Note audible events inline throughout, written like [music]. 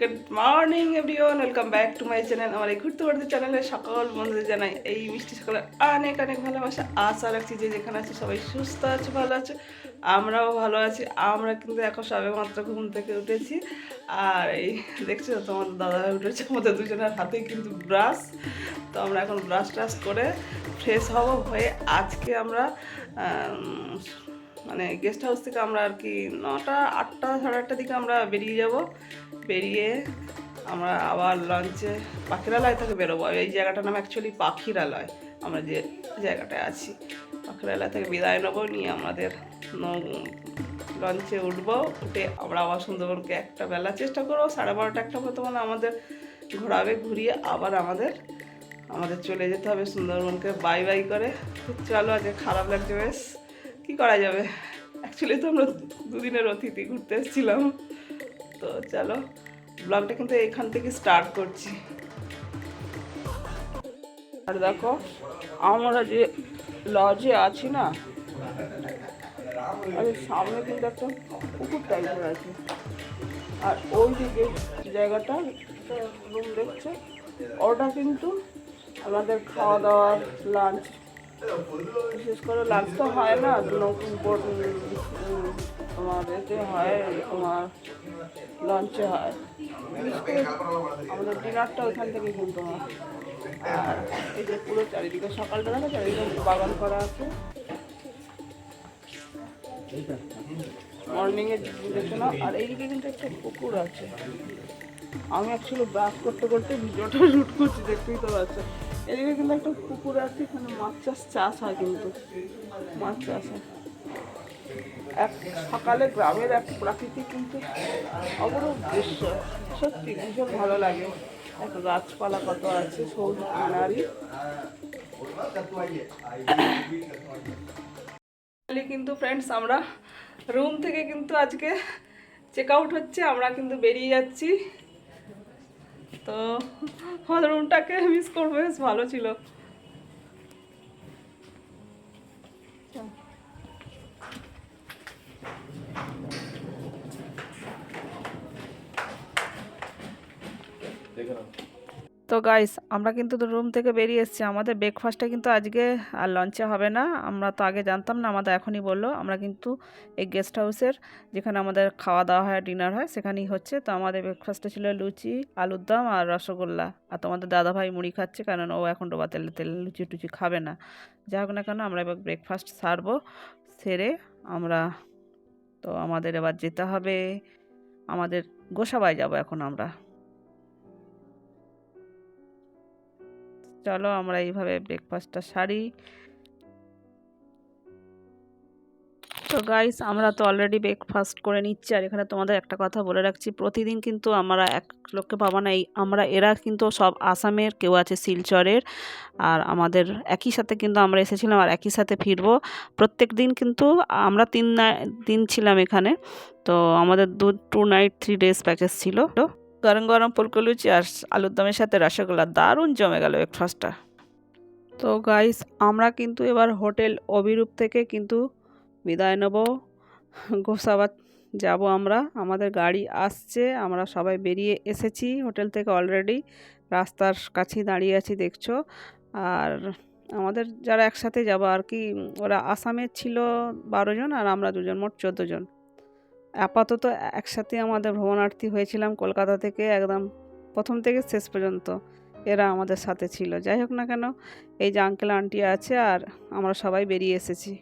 Good morning everyone welcome back to my channel আমার এই ঘুরতে ঘুরতে চ্যানেলে সকল বন্ধুদের জানাই এই মিষ্টি সকালে অনেক অনেক ভালোবাসা। আশা রাখছি যে যেখানে আছে সবাই সুস্থ আছে ভালো আছে। আমরাও ভালো আছি। আমরা কিন্তু এখন সবে মাত্র ঘুম থেকে উঠেছি। আর এই দেখছ তোমার দাদা উঠেছে আমাদের দুজনের হাতেই কিন্তু ব্রাশ তো আমরা এখন ব্রাশ ট্রাশ করে ফ্রেশ হব। হয়ে আজকে আমরা আম, মানে গেস্ট হাউস থেকে আমরা আর কি নটা, আটটা, সাড়ে আটটার দিকে আমরা বেরিয়ে যাব। বেরিয়ে আমরা আবার লঞ্চে পাখিরালয় থেকে বেরোবো। এই জায়গাটার নাম অ্যাকচুয়ালি পাখিরালয়। আমরা যে জায়গাটায় আছি। পাখিরালয় থেকে বিদায় নেব, নিয়ে আমাদের লঞ্চে উঠবো। উঠে আমরা আবার সুন্দরবনকে একটা বেলা চেষ্টা করব। সাড়ে বারোটা একটা মতো মানে আমাদের ঘোরাবে, ঘুরিয়ে আবার আমাদের আমাদের চলে যেতে হবে সুন্দরবনকে। বাই বাই করে। চলো আজকে খারাপ লাগছে বেশ। কী করা যাবে? অ্যাকচুয়ালি তো আমরা দুদিনের অতিথি ঘুরতে এসেছিলাম। তো চলো ব্লগটা কিন্তু এখান থেকে স্টার্ট করছি। আর দেখো, আমরা যে লজে আছি না, আর সামনে কিন্তু একটা পুকুর টাইপের আছে। আর ওই দিকে জায়গাটা রুম দেখছ? ওটা কিন্তু আমাদের খাওয়া দাওয়া লাঞ্চ বিশেষ করে লাঞ্চ তো হয় না তোমার এতে হয়, তোমার লঞ্চে হয়। আমাদের ডিনারটা ওইখান থেকে কিনতে হয়। আর এই যে পুরো চারিদিকে সকালটা দেখো চারিদিকে বাগান করা আছে। মর্নিংয়ে দেখো না আর এইদিকে কিন্তু একটা পুকুর আছে। আমি অ্যাকচুয়ালি ব্রাশ করতে করতে ভিডিওটা শ্যুট করছি, দেখতেই তো পাচ্ছ। এদিকে কিন্তু একটা পুকুর আছে, এখানে মাছ চাষ চাষ হয় কিন্তু। মাছ চাষ হয়। এক সকালে গ্রামের এক প্রাকৃতিক কিন্তু অপরূপ দৃশ্য। সত্যি ভীষণ ভালো লাগে। এক গাছপালা কত আছে, সবুজ গ্রিনারি কিন্তু ফ্রেন্ডস আমরা রুম থেকে কিন্তু আজকে চেক আউট হচ্ছে, আমরা কিন্তু বেরিয়ে যাচ্ছি। তো আমাদের রুমটাকে মিস করব বেশ ভালো ছিল। তো গাইস আমরা কিন্তু রুম থেকে বেরিয়ে এসেছি। আমাদের ব্রেকফাস্টটা কিন্তু আজকে, আর লঞ্চে হবে না। আমরা তো আগে জানতাম না, আমাদের এখনই বলল। আমরা কিন্তু এই গেস্ট হাউসের যেখানে আমাদের খাওয়া দাওয়া হয় ডিনার হয়, সেখানেই হচ্ছে। তো আমাদের ব্রেকফাস্টে ছিল লুচি, আলুর দম আর রসগোল্লা। আর তোমাদের দাদাভাই মুড়ি খাচ্ছে, কারণ ও এখন ডোবা তেলে তেলে লুচি টুচি খাবে না। যা হোক না কেন, আমরা এবার ব্রেকফাস্ট সারবো, সেরে আমরা, তো আমাদের এবার যেতে হবে। আমাদের গোসাবাই যাব এখন আমরা। চলো আমরা এইভাবে ব্রেকফাস্টটা সারি। তো গাইস আমরা তো অলরেডি ব্রেকফাস্ট করে নিচ্ছি। আর এখানে তোমাদের একটা কথা বলে রাখছি, প্রতিদিন কিন্তু আমরা এক লোককে পাবো না। এই আমরা, এরা কিন্তু সব আসামের, কেউ আছে শিলচরের, আর আমাদের একই সাথে কিন্তু আমরা এসেছিলাম আর একই সাথে ফিরবো। প্রত্যেক দিন কিন্তু আমরা তিন দিন ছিলাম এখানে। তো আমাদের দু two night three days package ছিল। তো গরম গরম ফুলকো লুচি আর আলুর দমের সাথে রসগোল্লা, দারুণ জমে গেল ব্রেকফাস্টটা তো গাইস আমরা কিন্তু এবার হোটেল অভিরূপ থেকে কিন্তু বিদায় নেব। গোসাবাদ যাব আমরা, আমাদের গাড়ি আসছে, আমরা সবাই বেরিয়ে এসেছি হোটেল থেকে অলরেডি রাস্তার কাছেই দাঁড়িয়ে আছি, দেখছ। আর আমাদের যারা একসাথে যাব আর কি, ওরা আসামের ছিল বারো জন আর আমরা দুজন, মোট চোদ্দ জন। আপাতত একসাথে আমাদের ভ্রমণার্থী হয়েছিলাম কলকাতা থেকে একদম প্রথম থেকে শেষ পর্যন্ত। এরা আমাদের সাথে ছিল। যাই হোক না কেন এই যে আঙ্কেল আন্টি আছে আর আমরা সবাই বেরিয়ে এসেছি।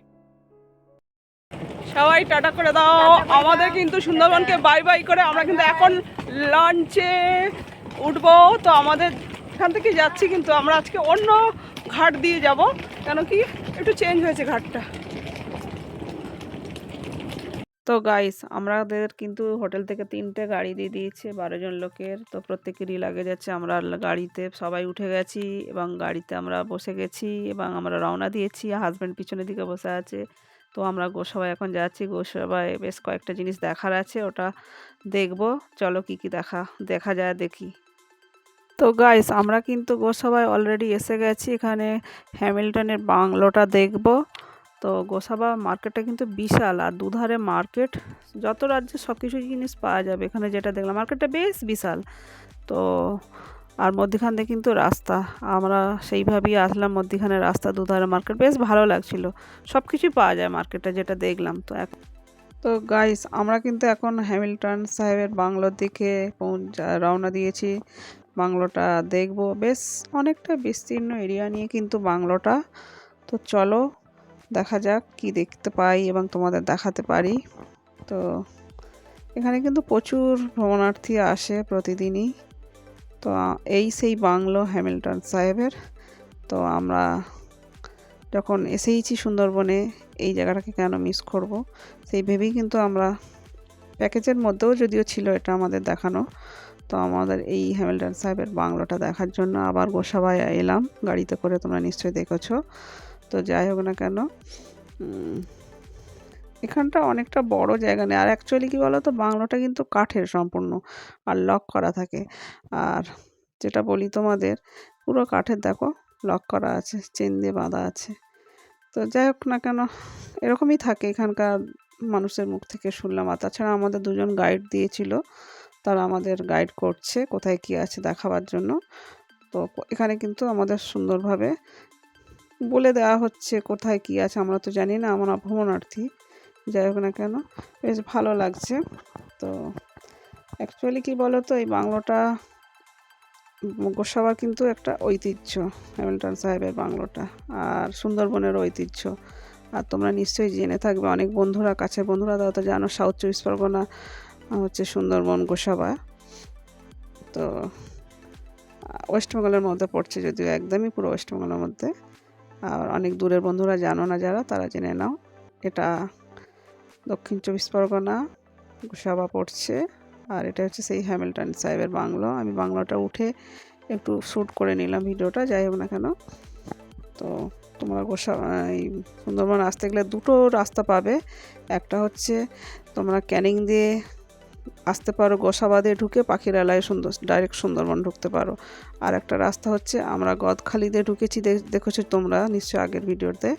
সবাই টাটা করে দাও। আমাদের কিন্তু সুন্দরবনকে বাই বাই করে আমরা কিন্তু এখন লাঞ্চে উঠবো। তো আমাদের এখান থেকে যাচ্ছি কিন্তু আমরা আজকে অন্য ঘাট দিয়ে যাব। কেন কি? একটু চেঞ্জ হয়েছে ঘাটটা। তো গাইস আমাদের কিন্তু হোটেল থেকে তিনটে গাড়ি দিয়ে দিয়েছে, বারো জন লোকের। তো প্রত্যেকেরই লাগে যাচ্ছে আমরা গাড়িতে সবাই উঠে গেছি এবং গাড়িতে আমরা বসে গেছি এবং আমরা রওনা দিয়েছি। হাজব্যান্ড পিছনের দিকে বসে আছে। তো আমরা গোসবাই এখন যাচ্ছি গোসবাই বেশ কয়েকটা জিনিস দেখার আছে, ওটা দেখব। চলো কি কি দেখা দেখা যায় দেখি। তো গাইস আমরা কিন্তু গোসবাই অলরেডি এসে গেছি, এখানে হ্যামিল্টনের বাংলোটা দেখব। তো গোসাবা মার্কেটটা কিন্তু বিশাল আর দুধারে মার্কেট, যত রাজ্যে সব কিছু জিনিস পাওয়া যাবে, এখানে যেটা দেখলাম মার্কেটটা বেশ বিশাল। তো আর মধ্যিখান দিয়ে কিন্তু রাস্তা, আমরা সেইভাবেই আসলাম মধ্যিখানে রাস্তা, দুধারে মার্কেট, বেশ ভালো লাগছিল। সব কিছুই পাওয়া যায় মার্কেটে যেটা দেখলাম তো এক তো গাইস আমরা কিন্তু এখন হ্যামিল্টন সাহেবের বাংলোর দিকে রওনা দিয়েছি। বাংলোটা দেখব, বেশ অনেকটা বিস্তীর্ণ এরিয়া নিয়ে কিন্তু বাংলোটা। তো চলো দেখা যাক কি দেখতে পাই এবং তোমাদের দেখাতে পারি। তো এখানে কিন্তু প্রচুর ভ্রমণার্থী আসে প্রতিদিনই। তো এই সেই বাংলো হ্যামিল্টন সাহেবের। তো আমরা যখন এসেইছি সুন্দরবনে, এই জায়গাটাকে কেন মিস করব? সেই ভেবেই কিন্তু আমরা প্যাকেজের মধ্যেও যদিও ছিল এটা আমাদের দেখানো, তো আমাদের এই হ্যামিল্টন সাহেবের বাংলোটা দেখার জন্য আবার গোসাবায় এলাম। গাড়িতে করে তোমরা নিশ্চয়ই দেখেছ। তো যাই হোক না কেন এখানটা অনেকটা বড় জায়গা নেই। আর অ্যাকচুয়ালি কী বলো তো বাংলোটা কিন্তু কাঠের সম্পূর্ণ আর লক করা থাকে। আর যেটা বলি তোমাদের, পুরো কাঠের দেখো লক করা আছে চেন দিয়ে বাঁধা আছে। তো যাই হোক না কেন, এরকমই থাকে এখানকার মানুষের মুখ থেকে শুনলাম। আর তাছাড়া আমাদের দুজন গাইড দিয়েছিল, তারা আমাদের গাইড করছে কোথায় কী আছে দেখাবার জন্য। তো এখানে কিন্তু আমাদের সুন্দরভাবে বলে দেওয়া হচ্ছে কোথায় কী আছে আমরা তো জানি না আমরা ভ্রমণার্থী। যাই হোক না কেন বেশ ভালো লাগছে। তো অ্যাকচুয়ালি কী বলো তো এই বাংলোটা উম, গোসাবার কিন্তু একটা ঐতিহ্য হ্যামিল্টন সাহেবের বাংলোটা আর সুন্দরবনের ঐতিহ্য। আর তোমরা নিশ্চয়ই জেনে থাকবে অনেক বন্ধুরা কাছের বন্ধুরা তো জানো সাউথ চব্বিশ পরগনা হচ্ছে সুন্দরবন গোসাবা। তো ওয়েস্ট বেঙ্গলের মধ্যে পড়ছে যদিও একদমই পুরো ওয়েস্ট বেঙ্গলের মধ্যে। আর অনেক দূরের বন্ধুরা জানো না যারা, তারা জেনে নাও। এটা দক্ষিণ চব্বিশ পরগনা, গোসাবা পড়ছে। আর এটা হচ্ছে সেই হ্যামিল্টন সাহেবের বাংলো। আমি বাংলোটা উঠে একটু শ্যুট করে নিলাম ভিডিওটা, যাই হোক না কেন। তো তোমরা গোসা এই সুন্দরবন আসতে গেলে দুটো রাস্তা পাবে। একটা হচ্ছে তোমরা ক্যানিং দিয়ে আসতে পারো গোসাবা দিয়ে ঢুকে পাখিরালয় সুন্দর ডাইরেক্ট সুন্দরবন ঢুকতে পারো। আর একটা রাস্তা হচ্ছে, আমরা গদখালি দিয়ে ঢুকেছি দেখ- দেখেছ তোমরা নিশ্চয়ই আগের ভিডিওতে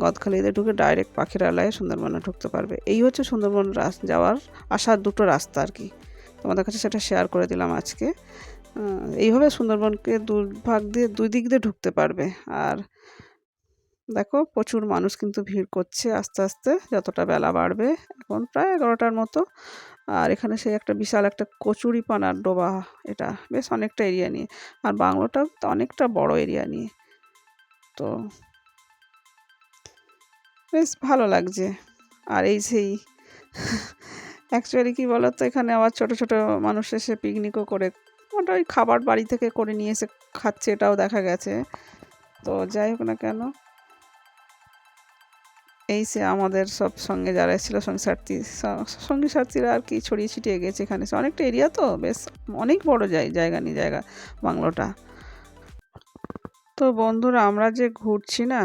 গদখালি দিয়ে ঢুকে ডাইরেক্ট পাখিরালয়ে সুন্দরবনে ঢুকতে পারবে। এই হচ্ছে সুন্দরবন যাওয়ার আসার দুটো রাস্তা আর কি। তোমাদের কাছে সেটা শেয়ার করে দিলাম আজকে। এইভাবে সুন্দরবনকে দু ভাগ দিয়ে দুই দিক দিয়ে ঢুকতে পারবে। আর দেখো, প্রচুর মানুষ কিন্তু ভিড় করছে আস্তে আস্তে, যতটা বেলা বাড়বে, এখন প্রায় এগারোটার মতো। আর এখানে সেই একটা বিশাল একটা কচুরি পানার ডোবা এটা বেশ অনেকটা এরিয়া নিয়ে। আর বাংলোটাও তো অনেকটা বড় এরিয়া নিয়ে। তো বেশ ভালো লাগছে। আর এই সেই অ্যাকচুয়ালি কী বলো তো এখানে আবার ছোট ছোট মানুষ এসে পিকনিকও করে। ওটা ওই খাবার বাড়ি থেকে করে নিয়ে এসে খাচ্ছে, এটাও দেখা গেছে। তো যাই হোক না কেন। এই সে আমাদের সব সঙ্গে যারা এসেছিল, সঙ্গী সাথী সঙ্গী সাথীরা আর কি ছড়িয়ে ছিটিয়ে গেছে এখানে। অনেকটা এরিয়া তো, বেশ অনেক বড় জায়, জায়গা নিয়ে জায়গা বাংলোটা। তো বন্ধুরা, আমরা যে ঘুরছি না,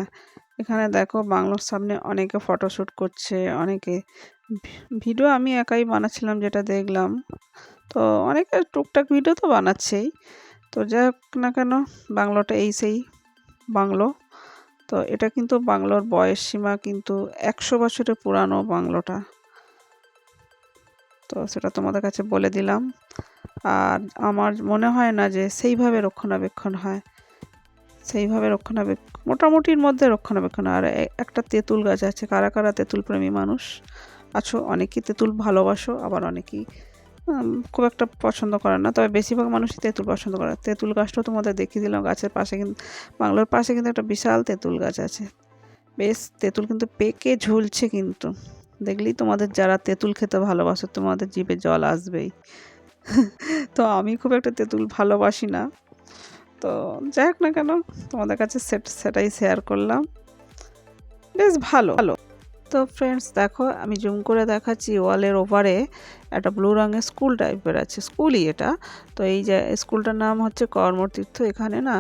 এখানে দেখো বাংলোর সামনে অনেকে ফটোশ্যুট করছে, অনেকে ভিডিও আমি একাই বানাচ্ছিলাম যেটা দেখলাম। তো অনেকে টুকটাক ভিডিও তো বানাচ্ছেই। তো যাই হোক না কেন, বাংলোটা এই সেই বাংলো। তো এটা কিন্তু বাংলোর বয়স সীমা কিন্তু একশো বছরের পুরানো বাংলোটা। তো সেটা তোমাদের কাছে বলে দিলাম। আর আমার মনে হয় না যে সেইভাবে রক্ষণাবেক্ষণ হয়। সেইভাবে রক্ষণাবেক্ষণ, মোটামুটির মধ্যে রক্ষণাবেক্ষণ। আর একটা তেঁতুল গাছ আছে, কারা কারা তেঁতুল প্রেমী মানুষ? আছো, অনেকেই তেঁতুল ভালোবাসো, আবার অনেকেই খুব একটা পছন্দ করে না। তবে বেশিরভাগ মানুষই তেঁতুল পছন্দ করে। তেঁতুল গাছটাও তোমাদের দেখিয়ে দিলাম। গাছের পাশে কিন্তু বাংলোর পাশে কিন্তু একটা বিশাল তেঁতুল গাছ আছে। বেশ, তেঁতুল কিন্তু পেকে ঝুলছে কিন্তু। দেখলেই তোমাদের যারা তেঁতুল খেতে ভালোবাসো, তোমাদের জিভে জল আসবেই। [laughs] তো আমি খুব একটা তেঁতুল ভালোবাসি না। তো যাই হোক না কেন, তোমাদের কাছে সেট সেটাই শেয়ার করলাম। বেশ ভালো ভালো। তো ফ্রেন্ডস দেখো, আমি জুম করে দেখাচ্ছি ওয়ালের ওপারে একটা ব্লু রঙের স্কুল টাইপের আছে স্কুলই এটা। তো এই যে স্কুলটার নাম হচ্ছে কর্মতীর্থ, এখানে না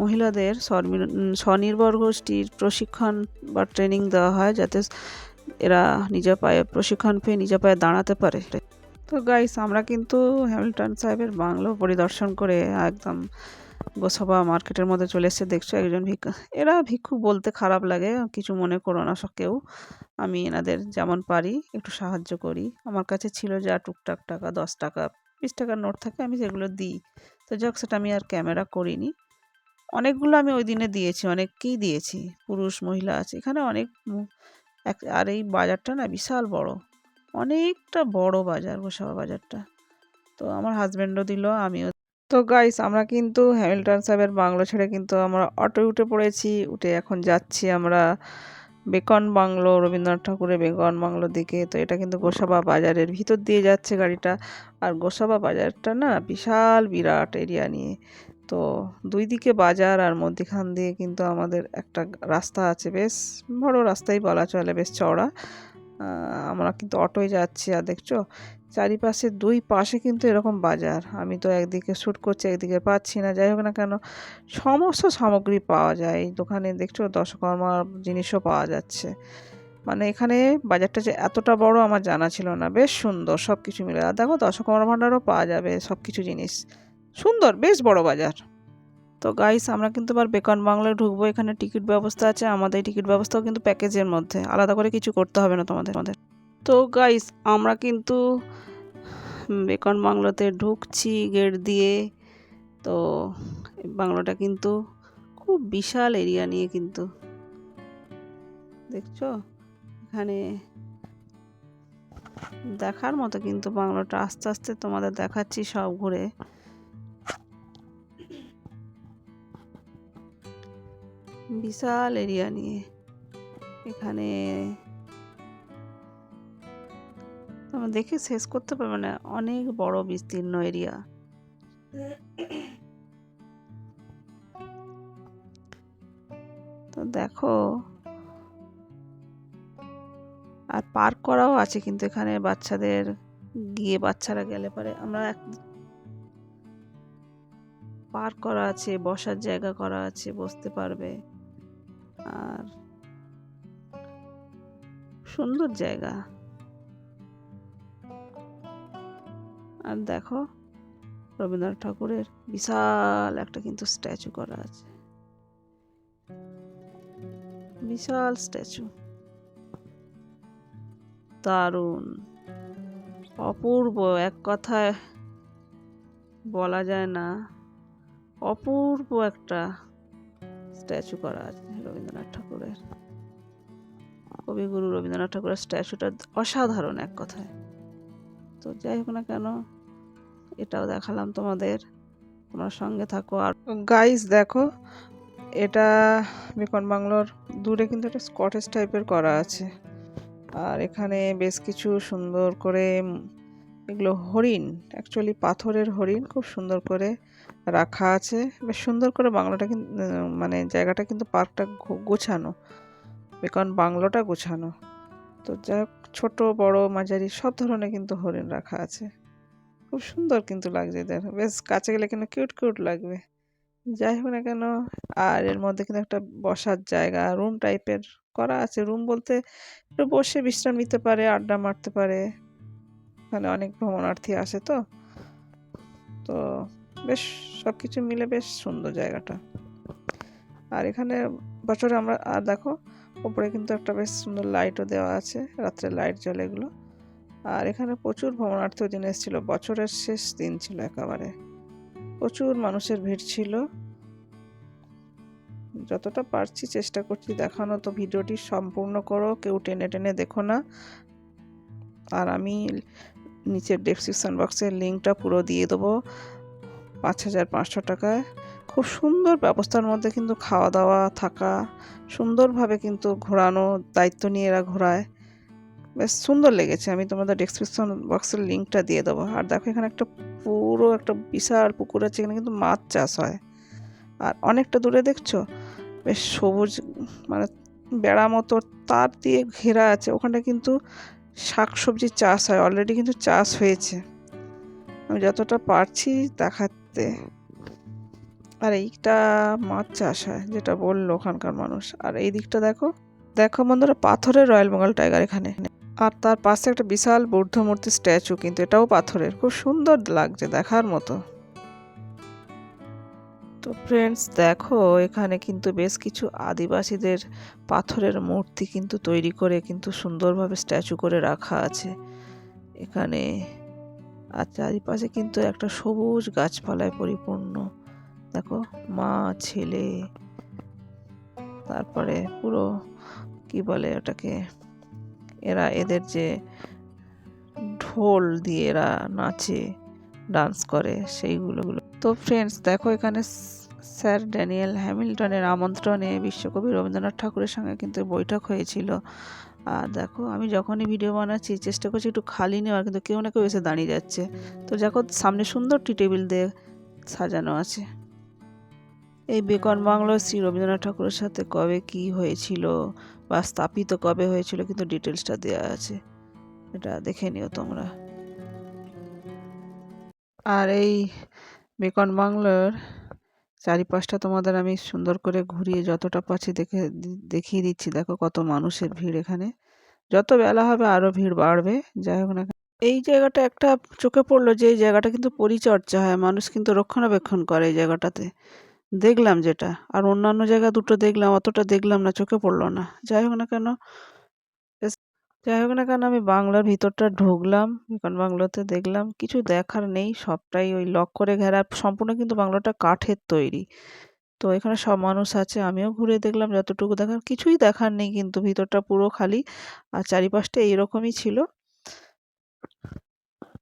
মহিলাদের স্বনির্ভর গোষ্ঠীর প্রশিক্ষণ বা ট্রেনিং দেওয়া হয় যাতে এরা নিজের পায়ে প্রশিক্ষণ পেয়ে নিজের পায়ে দাঁড়াতে পারে। তো গাইস আমরা কিন্তু হ্যামিল্টন সাহেবের বাংলো পরিদর্শন করে একদম গোসাবা মার্কেটের মধ্যে চলে এসেছে, দেখছ? একজন ভিক্ষা এরা ভিক্ষু বলতে খারাপ লাগে, কিছু মনে করো না কেউ আমি এনাদের যেমন পারি, একটু সাহায্য করি। আমার কাছে ছিল যা টুকটাক টাকা, দশ টাকা, বিশ টাকার নোট থাকে, আমি সেগুলো দিই। তো যাক, সেটা আমি আর ক্যামেরা করিনি। অনেকগুলো আমি ওই দিনে দিয়েছি, অনেককেই দিয়েছি। পুরুষ, মহিলা আছে। এখানে অনেক এক, আর এই বাজারটা না বিশাল বড়। অনেকটা বড় বাজার গোসাবা বাজারটা। তো আমার হাজব্যান্ডও দিল, আমিও তো গাইস আমরা কিন্তু হ্যামিল্টন সাহেবের বাংলো ছেড়ে কিন্তু আমরা অটোয় উঠে পড়েছি। উঠে এখন যাচ্ছি আমরা বেকন বাংলো, রবীন্দ্রনাথ ঠাকুরের বেকন বাংলোর দিকে। তো এটা কিন্তু গোসাবা বাজারের ভিতর দিয়ে যাচ্ছে গাড়িটা। আর গোসাবা বাজারটা না বিশাল, বিরাট এরিয়া নিয়ে। তো দুই দিকে বাজার আর মধ্যিখান দিয়ে কিন্তু আমাদের একটা রাস্তা আছে। বেশ বড় রাস্তাই বলা চলে, বেশ চওড়া। আমরা কিন্তু অটোয় যাচ্ছি। আর দেখছ চারিপাশে দুই পাশে কিন্তু এরকম বাজার। আমি তো একদিকে শ্যুট করছি, একদিকে পাচ্ছি না, যাই হোক না কেন, সমস্ত সামগ্রী পাওয়া যায়। দোকানে দেখছ দশকর্মার জিনিসও পাওয়া যাচ্ছে। মানে এখানে বাজারটা যে এতটা বড় আমার জানা ছিল না। বেশ সুন্দর সব কিছু মিলে। আর দেখো দশকর্মা ভাণ্ডারও পাওয়া যাবে সব কিছু জিনিস। সুন্দর, বেশ বড় বাজার। তো গাইস আমরা কিন্তু এবার বেকন বাংলায় ঢুকবো। এখানে টিকিট ব্যবস্থা আছে, আমাদের টিকিট ব্যবস্থাও কিন্তু প্যাকেজের মধ্যে। আলাদা করে কিছু করতে হবে না তোমাদের আমাদের তো গাইস আমরা কিন্তু বেকন বাংলোতে ঢুকছি গেট দিয়ে। তো বাংলোটা কিন্তু খুব বিশাল এরিয়া নিয়ে কিন্তু। দেখছ? এখানে দেখার মতো কিন্তু বাংলোটা। আস্তে আস্তে তোমাদের দেখাচ্ছি সব ঘুরে। বিশাল এরিয়া নিয়ে। এখানে দেখে শেষ করতে পারবে না। অনেক বড় বিস্তীর্ণ এরিয়া তো দেখো। আর পার্ক করাও আছে কিন্তু এখানে বাচ্চাদের। গিয়ে বাচ্চারা গেলে পারে আমরা এক পার্ক করা আছে, বসার জায়গা করা আছে, বসতে পারবে। আর সুন্দর জায়গা। আর দেখো, রবীন্দ্রনাথ ঠাকুরের বিশাল একটা কিন্তু স্ট্যাচু করা আছে। বিশাল স্ট্যাচু দারুণ। অপূর্ব, এক কথায় বলা যায় না। অপূর্ব একটা স্ট্যাচু করা আছে রবীন্দ্রনাথ ঠাকুরের। কবিগুরু রবীন্দ্রনাথ ঠাকুরের স্ট্যাচুটা অসাধারণ, এক কথায়। তো যাই হোক না কেন এটাও দেখালাম তোমাদের। তোমরা সঙ্গে থাকো। আর গাইস দেখো, এটা বেকন বাংলোর দূরে কিন্তু একটা স্কটেজ টাইপের করা আছে। আর এখানে বেশ কিছু সুন্দর করে এগুলো হরিণ অ্যাকচুয়ালি পাথরের হরিণ খুব সুন্দর করে রাখা আছে। বেশ সুন্দর করে বাংলোটা কিন্তু মানে জায়গাটা কিন্তু পার্কটা গোছানো। বেকন বাংলোটা গোছানো। তো যাই হোক, ছোট, বড়, মাঝারি, সব ধরনের কিন্তু হরিণ রাখা আছে। খুব সুন্দর কিন্তু লাগছে এদের বেশ কাছে গেলে কিন্তু কিউট কিউট লাগবে। যাই হোক না কেন, আর এর মধ্যে কিন্তু একটা বসার জায়গা রুম টাইপের করা আছে। রুম বলতে একটু বসে বিশ্রাম নিতে পারে, আড্ডা মারতে পারে। মানে অনেক ভ্রমণার্থী আসে তো। তো বেশ সব কিছু মিলে বেশ সুন্দর জায়গাটা। আর এখানে বছরে আমরা, আর দেখো, ওপরে কিন্তু একটা বেশ সুন্দর লাইটও দেওয়া আছে, রাত্রে লাইট জ্বলে এগুলো। আর এখানে প্রচুর ভ্রমণার্থ দিন এসেছিল। বছরের শেষ দিন ছিল একেবারে। প্রচুর মানুষের ভিড় ছিল। যতটা পারছি চেষ্টা করছি দেখানো, তো ভিডিওটি সম্পূর্ণ করো। কেউ টেনে টেনে দেখো না। আর আমি নিচের ডেসক্রিপশন বক্সের লিঙ্কটা পুরো দিয়ে দেবো। পাঁচ হাজার পাঁচশো টাকায়। খুব সুন্দর ব্যবস্থার মধ্যে কিন্তু খাওয়া দাওয়া থাকা, সুন্দরভাবে কিন্তু ঘোরানো, দায়িত্ব নিয়ে এরা ঘোরায়। বেশ সুন্দর লেগেছে। আমি তোমাদের ডেসক্রিপশন বক্সের লিঙ্কটা দিয়ে দেবো। আর দেখো, এখানে একটা পুরো একটা বিশাল পুকুর আছে, এখানে কিন্তু মাছ চাষ হয়। আর অনেকটা দূরে দেখছ? বেশ সবুজ মানে বেড়া মতো তার দিয়ে ঘেরা আছে। ওখানটা কিন্তু শাক সবজির চাষ হয়। অলরেডি কিন্তু চাষ হয়েছে। আমি যতটা পারছি দেখাতে। আর এইটা মাছ চাষ হয়, যেটা বলল ওখানকার মানুষ। আর এই দিকটা দেখো। দেখো বন্ধুরা, পাথরের রয়্যাল বেঙ্গল টাইগার এখানে। আর তার পাশে একটা বিশাল বৌদ্ধ মূর্তি স্ট্যাচু, কিন্তু এটাও পাথরের। খুব সুন্দর লাগছে দেখার মতো। তো ফ্রেন্ডস দেখো, এখানে কিন্তু বেশ কিছু আদিবাসীদের পাথরের মূর্তি কিন্তু তৈরি করে কিন্তু সুন্দরভাবে স্ট্যাচু করে রাখা আছে। এখানে আর চারিপাশে কিন্তু একটা সবুজ গাছপালায় পরিপূর্ণ। দেখো, মা, ছেলে, তারপরে পুরো, কি বলে ওটাকে? এরা এদের যে ঢোল দিয়ে এরা নাচে ডান্স করে, সেইগুলো তো ফ্রেন্ডস দেখো এখানে স্যার ড্যানিয়েল হ্যামিল্টনের আমন্ত্রণে বিশ্বকবি রবীন্দ্রনাথ ঠাকুরের সঙ্গে কিন্তু বৈঠক হয়েছিল। আর দেখো, আমি যখনই ভিডিও বানাচ্ছি, চেষ্টা করছি একটু খালি নেওয়ার, কিন্তু কেউ না কেউ এসে দাঁড়িয়ে যাচ্ছে। তো দেখো, সামনে সুন্দর টি টেবিল দিয়ে সাজানো আছে। এই বেকন বাংলো শ্রী রবীন্দ্রনাথ ঠাকুরের সাথে কবে কি হয়েছিল বা স্থাপিত কবে হয়েছিল কিন্তু ডিটেলসটা দেওয়া আছে। এটা দেখে নিও তোমরা। আর এই বেকন বাংলোর চারিপাশটা তোমাদের আমি সুন্দর করে ঘুরিয়ে যতটা পাচ্ছি দেখে দেখিয়ে দিচ্ছি। দেখো কত মানুষের ভিড় এখানে। যত বেলা হবে আরও ভিড় বাড়বে। যাই হোক না এই জায়গাটা একটা চোখে পড়ল যে এই জায়গাটা কিন্তু পরিচর্যা হয়। মানুষ কিন্তু রক্ষণাবেক্ষণ করে এই জায়গাটাতে। দেখলাম যেটা। আর অন্যান্য জায়গা দুটো দেখলাম, অতটা দেখলাম না, চোখে পড়ল না। যাই হোক না কেন যাই হোক না কেন, আমি বাংলার ভিতরটা ঢুকলাম বিকন বাংলোতে দেখলাম, কিছু দেখার নেই, সবটাই ওই লক করে ঘেরা সম্পূর্ণ কিন্তু বাংলোটা কাঠের তৈরি। তো এখানে সব মানুষ আছে, আমিও ঘুরে দেখলাম, যতটুকু দেখার, কিছুই দেখার নেই কিন্তু ভিতরটা পুরো খালি, আর চারিপাশটা এইরকমই ছিল।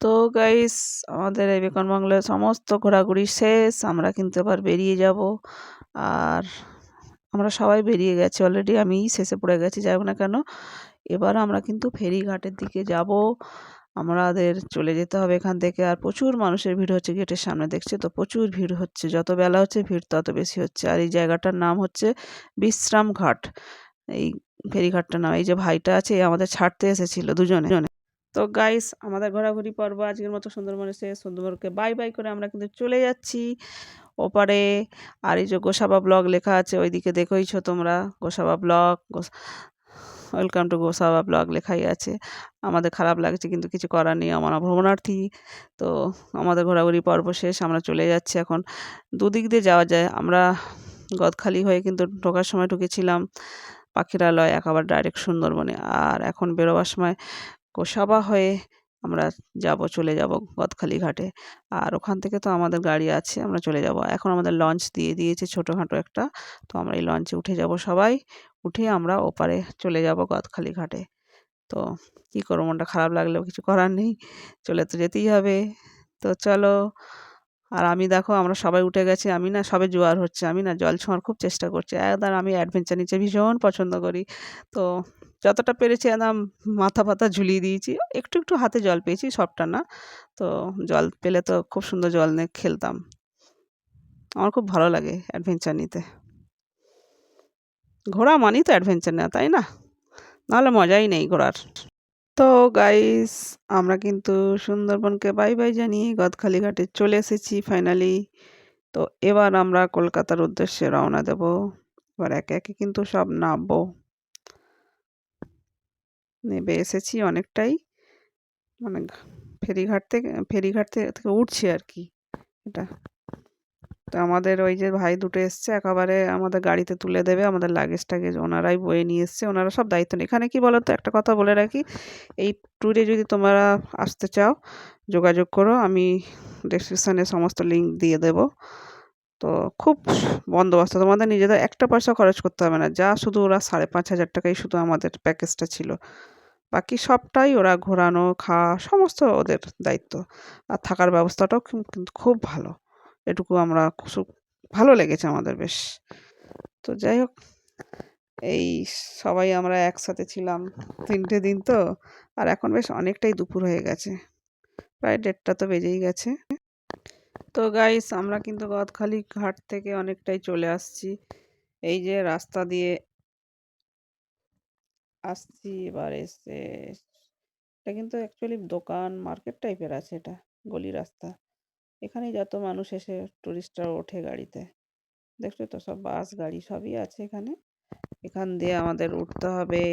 তো গাইস আমাদের এই বেকন বাংলার সমস্ত ঘোরাঘুরি শেষ, আমরা কিন্তু এবার বেরিয়ে যাব। আর আমরা সবাই বেরিয়ে গেছি অলরেডি আমি শেষে পড়ে গেছি, যাই না কেন। এবার আমরা কিন্তু ফেরিঘাটের দিকে যাব। আমাদের চলে যেতে হবে এখান থেকে। আর প্রচুর মানুষের ভিড় হচ্ছে গেটের সামনে, দেখছে? তো প্রচুর ভিড় হচ্ছে। যত বেলা হচ্ছে, ভিড় তত বেশি হচ্ছে। আর এই জায়গাটার নাম হচ্ছে বিশ্রাম ঘাট এই ফেরিঘাটটার নাম, এই যে ভাইটা আছে আমাদের ছাড়তে এসেছিল দুজনে। তো গাইস আমাদের ঘোরাঘুরি পর্ব আজকের মতো সুন্দরবনে শেষ। সুন্দরবনকে বাই বাই করে আমরা কিন্তু চলে যাচ্ছি। ওপারে আর এই যে গোসাবা ব্লগ লেখা আছে, ওইদিকে দেখোইছো তোমরা। Gosaba blog welcome to Gosaba blog লেখাই আছে। আমাদের খারাপ লাগছে কিন্তু কিছু করার নেই, আমরা ভ্রমণার্থী। তো আমাদের ঘোরাঘুরি পর্ব শেষ, আমরা চলে যাচ্ছি এখন। দুদিক দিয়ে যাওয়া যায়, আমরা গদখালি হয়ে কিন্তু ঢোকার সময় ঢুকেছিলাম। পাখিরালয়, একেবারে ডাইরেক্ট সুন্দরবনে। আর এখন বেরোবার সময় গোসাবা হয়ে আমরা যাব, চলে যাব গদখালি ঘাটে। আর ওখান থেকে তো আমাদের গাড়ি আছে, আমরা চলে যাব। এখন আমাদের লঞ্চ দিয়ে দিয়েছে ছোটোখাটো একটা, তো আমরা এই লঞ্চে উঠে যাব সবাই। উঠে আমরা ওপারে চলে যাব গদখালি ঘাটে। তো কী করব, মনটা খারাপ লাগলেও কিছু করার নেই, চলে তো যেতেই হবে। তো চলো, আর আমি দেখো, আমরা সবাই উঠে গেছি। আমি না, সবে জোয়ার হচ্ছে, আমি না জল ছোঁয়ার খুব চেষ্টা করছি। একদম আমি অ্যাডভেঞ্চার নিচে ভীষণ পছন্দ করি। তো যতটা পেরেছি একদম মাথা ফাথা ঝুলিয়ে দিয়েছি। একটু একটু হাতে জল পেয়েছি, সবটা না। তো জল পেলে তো খুব সুন্দর জল নিয়ে খেলতাম। আমার খুব ভালো লাগে অ্যাডভেঞ্চার নিতে। ঘোরা মানেই তো অ্যাডভেঞ্চার নেওয়া, তাই না? নাহলে মজাই নেই ঘোরার তো গাইস আমরা কিন্তু সুন্দরবনকে বাই বাই জানিয়ে গদখালি ঘাটে চলে এসেছি ফাইনালি তো এবার আমরা কলকাতার উদ্দেশ্যে রওনা দেব। এবার একে একে কিন্তু সব নামবো। নেবে এসেছি অনেকটাই। মানে ফেরিঘাট থেকে ফেরিঘাট থেকে উঠছি আর কি এটা। তো আমাদের ওই যে ভাই দুটো এসছে, একেবারে আমাদের গাড়িতে তুলে দেবে, আমাদের লাগেজ টাগেজ ওনারাই বয়ে নিয়ে এসছে, ওনারা সব দায়িত্ব নেই এখানে কি বলো তো একটা কথা বলে রাখি, এই ট্যুরে যদি তোমরা আসতে চাও, যোগাযোগ করো, আমি ডেসক্রিপশানে সমস্ত লিঙ্ক দিয়ে দেবো। তো খুব বন্দোবস্ত। তোমাদের নিজেদের একটা পয়সা খরচ করতে হবে না। যা শুধু ওরা সাড়ে পাঁচ হাজার টাকাই শুধু আমাদের প্যাকেজটা ছিল। বাকি সবটাই ওরা ঘোরানো, খাওয়া, সমস্ত ওদের দায়িত্ব। আর থাকার ব্যবস্থাটাও কিন্তু খুব ভালো। এটুকু আমরা ভালো লেগেছে আমাদের বেশ। তো যাই হোক, এই সবাই আমরা একসাথে ছিলাম তিনটে দিন তো। আর এখন বেশ অনেকটাই দুপুর হয়ে গেছে। প্রায় দেড়টা তো বেজেই গেছে। তো গাইস আমরা কিন্তু গদখালি ঘাট থেকে অনেকটাই চলে আসছি। এই যে রাস্তা দিয়ে আসছি, এবার এসে এটা কিন্তু অ্যাকচুয়ালি দোকান মার্কেট টাইপের আছে এটা, গলি রাস্তা। এখানেই যত মানুষ এসে টুরিস্টরা ওঠে গাড়িতে। দেখছ তো, সব বাস গাড়ি সবই আছে এখানে। এখান দিয়ে আমাদের উঠতে হবে।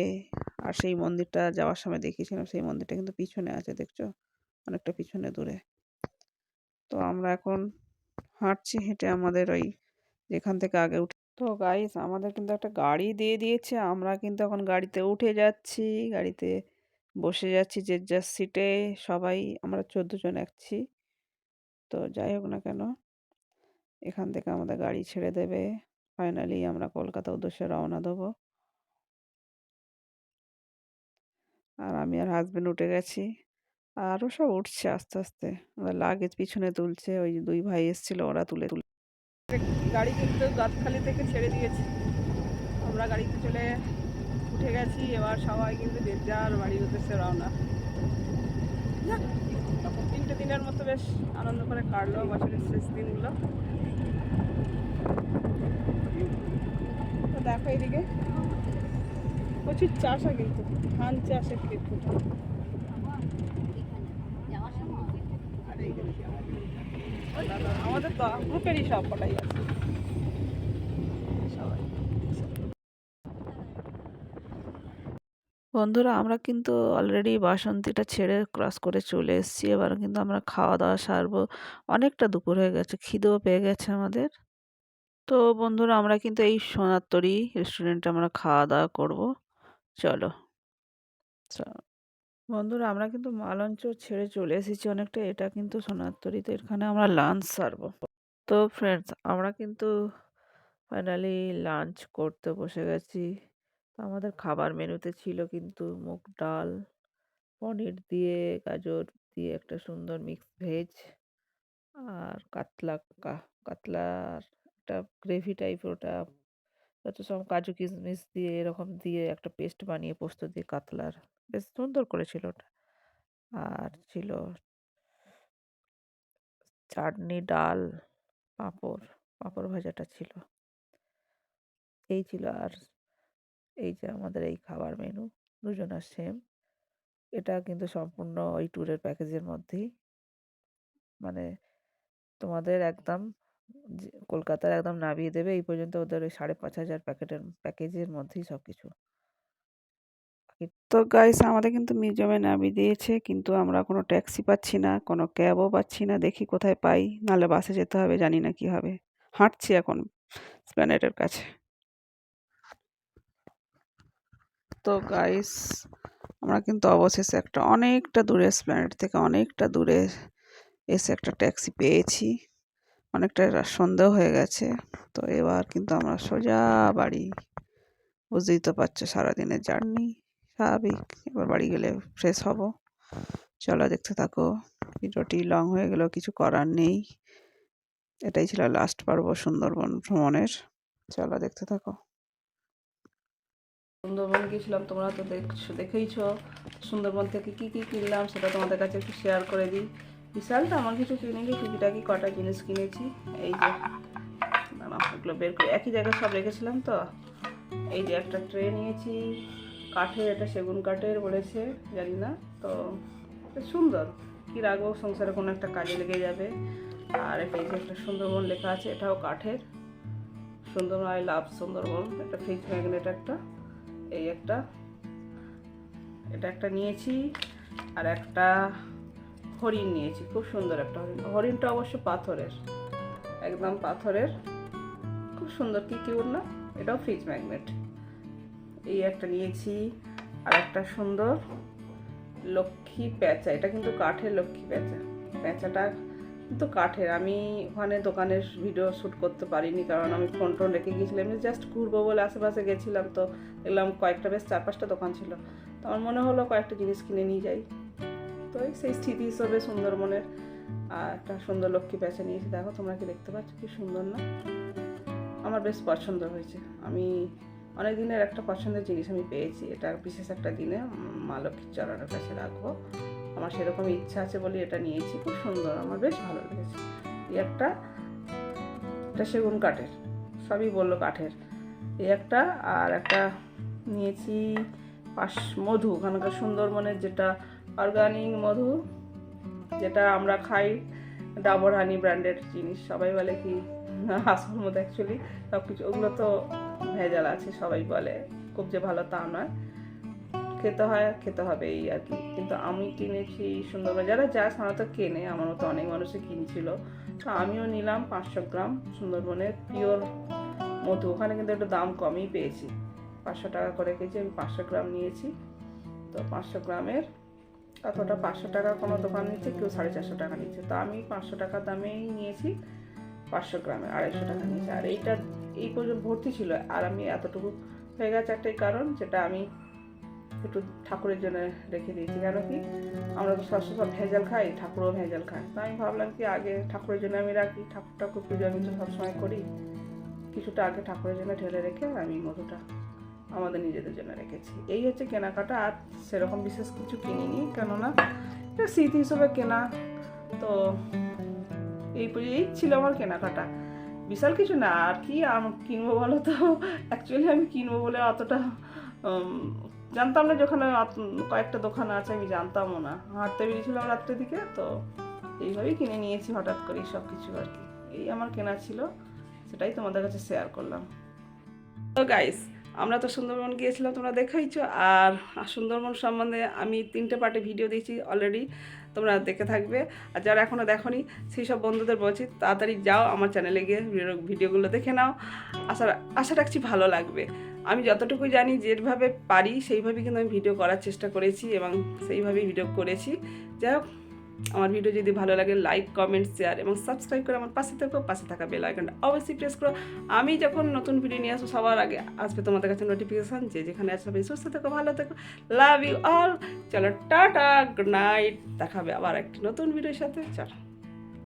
আর সেই মন্দিরটা যাওয়ার সময় দেখিয়েছিলাম, সেই মন্দিরটা কিন্তু পিছনে আছে, দেখছ? অনেকটা পিছনে দূরে। তো আমরা এখন হাঁটছি হেঁটে আমাদের ওই যেখান থেকে আগে উঠে তো গাইস আমাদের কিন্তু একটা গাড়ি দিয়ে দিয়েছে। আমরা কিন্তু এখন গাড়িতে উঠে যাচ্ছি, গাড়িতে বসে যাচ্ছি যে যার সিটে সবাই, আমরা চোদ্দ জন যাচ্ছি তো যাই হোক না কেন, এখান থেকে আমাদের গাড়ি ছেড়ে দেবে। ফাইনালি আমরা কলকাতা উদ্দেশ্যে রওনা দেবো। আর আমি আর হাজবেন্ড উঠে গেছি। আরও সব উঠছে আস্তে আস্তে। লাগেজ পিছনে তুলছে, ওই দুই ভাই এসেছিল, ওরা তুলে তুলে গাড়ি কিন্তু গাছখালি থেকে ছেড়ে দিয়েছে। আমরা গাড়িতে চলে উঠে গেছি, এবার সবাই কিন্তু যে যার বাড়ির উদ্দেশ্যে রওনা। তিনটে দিনের মতো বেশ আনন্দ করে কাটলো বছরের শেষ দিনগুলো। তো দেখো এদিকে, প্রচুর চাষা কিন্তু, ধান চাষের ক্ষেত্রে আর এইখানে কি আমাদের? দাদা, বন্ধুরা, আমরা কিন্তু অলরেডি বাসন্তীটা ছেড়ে ক্রস করে চলে এসেছি। এবার কিন্তু আমরা খাওয়া দাওয়া সারবো। অনেকটা দুপুর হয়ে গেছে, খিদেও পেয়ে গেছে আমাদের। তো বন্ধুরা, আমরা কিন্তু এই সোনারতরি রেস্টুরেন্টে আমরা খাওয়া দাওয়া করব। চলো। চ- বন্ধুরা, আমরা কিন্তু মালঞ্চ ছেড়ে চলে এসেছি অনেকটা। এটা কিন্তু সোনারতরিতে এখানে আমরা লাঞ্চ সারবো। তো ফ্রেন্ডস আমরা কিন্তু ফাইনালি লাঞ্চ করতে বসে গেছি। আমাদের খাবার মেনুতে ছিল কিন্তু মুগ ডাল, পনির দিয়ে, গাজর দিয়ে একটা সুন্দর মিক্স ভেজ আর কাতলা কাতলার একটা গ্রেভি টাইপের ওটা। যত সব কাজু কিশমিশ দিয়ে এরকম দিয়ে একটা পেস্ট বানিয়ে পোস্ত দিয়ে কাতলার। বেশ সুন্দর করেছিল ওটা। আর ছিল চাটনি, ডাল, পাঁপড় পাঁপড় ভাজাটা ছিল। এই ছিল আর এই যে আমাদের এই খাবার মেনু দুজনের সেম এটা কিন্তু সম্পূর্ণ ওই ট্যুরের প্যাকেজের মধ্যেই। মানে তোমাদের একদম কলকাতার একদম নামিয়ে দেবে, এই পর্যন্ত ওদের ওই সাড়ে পাঁচ হাজার প্যাকেটের প্যাকেজের মধ্যেই সব কিছু তো গাইস আমাদের কিন্তু মিউজিয়ামে নামিয়ে দিয়েছে, কিন্তু আমরা কোনো ট্যাক্সি পাচ্ছি না, কোনো ক্যাবও পাচ্ছি না, দেখি কোথায় পাই, নাহলে বাসে যেতে হবে, জানি না কি হবে। হাঁটছি এখন প্ল্যানেটের কাছে। তো গাইস আমরা কিন্তু অবশেষে একটা অনেকটা দূরে প্ল্যানেট থেকে অনেকটা দূরে এসে একটা ট্যাক্সি পেয়েছি। অনেকটা সন্দেহ হয়ে গেছে, তো এবার কিন্তু আমরা সোজা বাড়ি। বুঝতেই তো পারছ, সারাদিনের জার্নি স্বাভাবিক, এবার বাড়ি গেলে ফ্রেশ হব। চলো দেখতে থাকো। ভিডিওটি লং হয়ে গেলেও কিছু করার নেই। এটাই ছিল লাস্ট পর্ব সুন্দরবন ভ্রমণের। চলো দেখতে থাকো। সুন্দরবন গিয়েছিলাম, তোমরা তো দেখছ, দেখেইছ সুন্দরবন থেকে কি কি কিনলাম সেটা তোমাদের কাছে একটু শেয়ার করে দিই। বিশাল তো আমার কিছু কিনিনি, টুকিটাকি কটা জিনিস কিনেছি। এই যে বের করে। একই জায়গায় সব রেখেছিলাম তো। এই যে একটা ট্রে নিয়েছি কাঠের এটা সেগুন কাঠের বলেছে, জানি না। তো সুন্দর। কি রাখব সংসারে কোনো একটা কাজে লেগে যাবে। আর এটা এই যে একটা সুন্দরবন লেখা আছে, এটাও কাঠের। সুন্দরবন আই লাভ সুন্দরবন, একটা ফ্রিজ ম্যাগনেট একটা, এই একটা। এটা একটা নিয়েছি, আর একটা হরিণ নিয়েছি, খুব সুন্দর একটা হরিণ। হরিণটা অবশ্য পাথরের, একদম পাথরের। খুব সুন্দর, কি কিউট না? এটাও ফ্রিজ ম্যাগনেট। এই একটা নিয়েছি, আর একটা সুন্দর লক্ষ্মী প্যাঁচা। এটা কিন্তু কাঠের লক্ষ্মী প্যাঁচা। প্যাঁচাটা কিন্তু কাঠের। আমি ওখানে দোকানের ভিডিও শ্যুট করতে পারিনি, কারণ আমি ফোন টোন রেখে গিয়েছিলাম জাস্ট ঘুরবো বলে আশেপাশে গেছিলাম তো দেখলাম কয়েকটা বেশ চার পাঁচটা দোকান ছিল। তো আমার মনে হলো কয়েকটা জিনিস কিনে নিয়ে যাই। তো সেই স্মৃতি হিসেবে সুন্দরবনের আর একটা সুন্দর লক্ষ্মী প্যাঁচা নিয়েছি। দেখো তোমরা কি দেখতে পাচ্ছ, কি সুন্দর না? আমার বেশ পছন্দ হয়েছে। আমি অনেক দিনের একটা পছন্দের জিনিস আমি পেয়েছি। এটা বিশেষ একটা দিনে মা লক্ষ্মীর চরণের কাছে রাখব। আমার সেরকম ইচ্ছা আছে বলে এটা নিয়েছি। খুব সুন্দর, আমার বেশ ভালো লেগেছে। এই একটা, এটা সেগুন কাঠের, সবই বলল কাঠের। এই একটা, আর একটা নিয়েছি পাশ মধু, ওখানকার সুন্দরবনের যেটা অর্গানিক মধু, যেটা আমরা খাই ডাবর হানি ব্র্যান্ডের জিনিস। সবাই বলে কি আসল মতো অ্যাকচুয়ালি সব কিছু ওগুলো তো ভেজাল আছে, সবাই বলে। খুব যে ভালো তা নয়। খেতে হয়, খেতে হবে এই আর কি। কিন্তু আমি কিনেছি সুন্দরবন, যারা যায় সাধারণত কেনে, আমার মতো অনেক মানুষই কিনছিল। তো আমিও নিলাম পাঁচশো গ্রাম সুন্দরবনের পিওর মধু। ওখানে কিন্তু একটু দাম কমই পেয়েছি। পাঁচশো টাকা করে কেজি, আমি পাঁচশো গ্রাম নিয়েছি। তো পাঁচশো গ্রামের কতটা পাঁচশো টাকা কোনো দোকান নিচ্ছে, কেউ সাড়ে চারশো টাকা নিচ্ছে। তো আমি পাঁচশো টাকা দামেই নিয়েছি, পাঁচশো গ্রামের আড়াইশো টাকা নিয়েছি। আর এইটা এই পর্যন্ত ভর্তি ছিল। আর আমি এতটুকু হয়ে গেছে একটাই কারণ, যেটা আমি একটু ঠাকুরের জন্য রেখে দিয়েছি। কেন কি? আমরা তো সবসময় সব ভেজাল খাই, ঠাকুরও ভেজাল খায়। তো আমি ভাবলাম কি, আগে ঠাকুরের জন্য আমি রাখি ঠাকুর ঠাকুর পুজো আমি তো সবসময় করি। কিছুটা আগে ঠাকুরের জন্য ঢেলে রেখে আমি মধুটা আমাদের নিজেদের জন্য রেখেছি। এই হচ্ছে কেনাকাটা, আর সেরকম বিশেষ কিছু কিনিনি, কেননা এটা স্মৃতি হিসেবে কেনা। তো এই এই ছিল আমার কেনাকাটা। বিশাল কিছু না, আর কি কিনবো বলো তো? অ্যাকচুয়ালি আমি কিনবো বলে অতটা জানতাম না যেখানে কয়েকটা দোকান আছে, আমি জানতামও না। হাঁটতে বেরিয়েছিলাম রাত্রের দিকে, তো এইভাবেই কিনে নিয়েছি হঠাৎ করে সব কিছু আর কি। এই আমার কেনা ছিল, সেটাই তোমাদের কাছে শেয়ার করলাম। তো গাইস আমরা তো সুন্দরবন গিয়েছিলাম, তোমরা দেখাইছো, আর সুন্দরবন সম্বন্ধে আমি তিনটে পার্টে ভিডিও দিয়েছি অলরেডি তোমরা দেখে থাকবে। আর যারা এখনও দেখোনি সেই সব বন্ধুদের বলছি, তাড়াতাড়ি যাও আমার চ্যানেলে গিয়ে ভিডিও- ভিডিওগুলো দেখে নাও। আশা আশা রাখছি ভালো লাগবে। আমি যতটুকু জানি, যেভাবে পারি, সেইভাবেই কিন্তু আমি ভিডিও করার চেষ্টা করেছি এবং সেইভাবেই ভিডিও করেছি। যাই হোক আমার ভিডিও যদি ভালো লাগে লাইক কমেন্ট শেয়ার এবং সাবস্ক্রাইব করে আমার পাশে থাকো, পাশে থাকা বেল আইকনটা অবশ্যই প্রেস করো। আমি যখন নতুন ভিডিও নিয়ে আসব, সবার আগে আসবে তোমাদের কাছে নোটিফিকেশান যে যেখানে আসবে সবাই সুস্থ থাকো, ভালো থাকো। লাভ ইউ অল চলো, টাটা গুড নাইট দেখাবে আবার একটি নতুন ভিডিওর সাথে। চলো।